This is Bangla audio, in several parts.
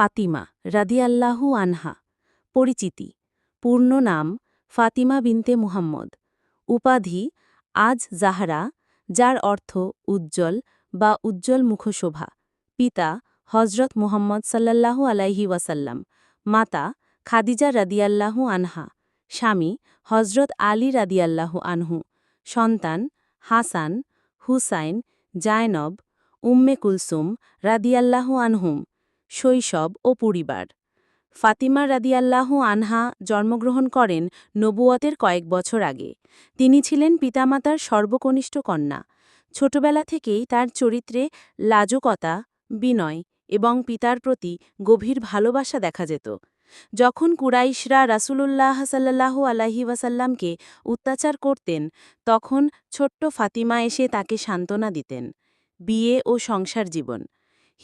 ফাতিমা রাদিয়াল্লাহু আনহা। পরিচিতি, পূর্ণ নাম ফাতিমা বিনতে মুহাম্মদ। উপাধি, আজ জাহরা, যার অর্থ উজ্জ্বল বা উজ্জ্বল মুখশোভা। পিতা হজরত মুহাম্মদ সাল্লাল্লাহু আলাইহি ওয়াসাল্লাম। মাতা, খাদিজা রাদিয়াল্লাহু আনহা। স্বামী হজরত আলী রাদিয়াল্লাহু আনহু। সন্তান, হাসান, হুসাইন, জায়নব, উম্মে কুলসুম রাদিয়াল্লাহু আনহুম। শৈশব ও পরিবার। ফাতিমা রাদিয়াল্লাহু আনহা জন্মগ্রহণ করেন নবুয়তের কয়েক বছর আগে। তিনি ছিলেন পিতামাতার সর্বকনিষ্ঠ কন্যা। ছোটবেলা থেকেই তার চরিত্রে লাজকতা, বিনয় এবং পিতার প্রতি গভীর ভালোবাসা দেখা যেত। যখন কুরাইশরা রাসূলুল্লাহ সাল্লাল্লাহু আলাইহি ওয়াসাল্লামকে অত্যাচার করতেন, তখন ছোট্ট ফাতিমা এসে তাকে সান্ত্বনা দিতেন, বিয়ে ও সংসার জীবন।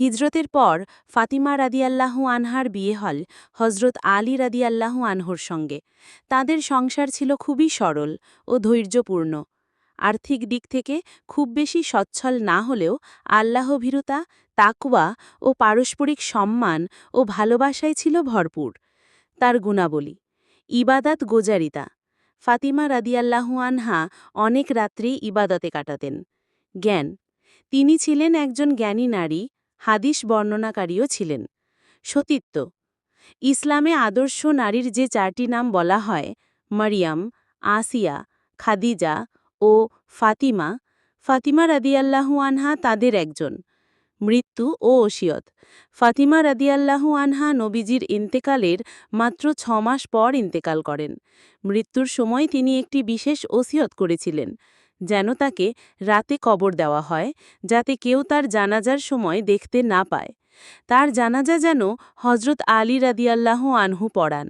হিজরতের পর ফাতিমা রাদিয়াল্লাহু আনহার বিয়ে হল হজরত আলী রাদিয়াল্লাহু আনহর সঙ্গে। তাদের সংসার ছিল খুবই সরল ও ধৈর্যপূর্ণ। আর্থিক দিক থেকে খুব বেশি সচ্ছল না হলেও আল্লাহভীরতা তাকওয়া ও পারস্পরিক সম্মান ও ভালোবাসায় ছিল ভরপুর। তার গুণাবলী। ইবাদাত গোজারিতা। ফাতিমা রাদিয়াল্লাহু আনহা অনেক রাত্রি ইবাদতে কাটাতেন। জ্ঞান। তিনি ছিলেন একজন জ্ঞানী নারী হাদিস বর্ণনাকারীও ছিলেন। সতীত্ব, ইসলামে আদর্শ নারীর যে চারটি নাম বলা হয়, মারিয়াম, আসিয়া, খাদিজা ও ফাতিমা ফাতিমা রাদিয়াল্লাহু আনহা তাদের একজন। মৃত্যু ও ওসিয়ত, ফাতিমা রাদিয়াল্লাহু আনহা নবীজির ইন্তেকালের মাত্র ছ মাস পর ইন্তেকাল করেন। মৃত্যুর সময় তিনি একটি বিশেষ ওসিয়ত করেছিলেন। যেন তাকে রাতে কবর দেওয়া হয়, যাতে কেউ তার জানাজার সময় দেখতে না পায়। তার জানাজা যেন হজরত আলী রাদিয়াল্লাহু আনহু পড়ান।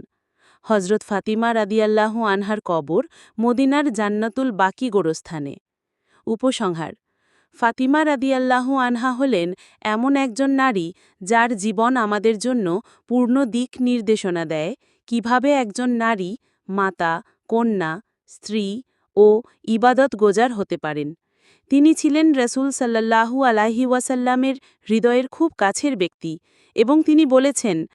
হজরত ফাতিমা রাদিয়াল্লাহু আনহার কবর মদিনার জান্নাতুল বাকি গোরস্থানে। উপসংহার, ফাতিমা রাদিয়াল্লাহু আনহা হলেন এমন একজন নারী যার জীবন আমাদের জন্য পূর্ণ দিক নির্দেশনা দেয়। কীভাবে একজন নারী, মাতা, কন্যা, স্ত্রী ও ইবাদত গোজার হতে পারেন। তিনি ছিলেন রসুল সাল্লাহু আলাহি ওয়াসাল্লামের হৃদয়ের খুব কাছের ব্যক্তি এবং তিনি বলেছেন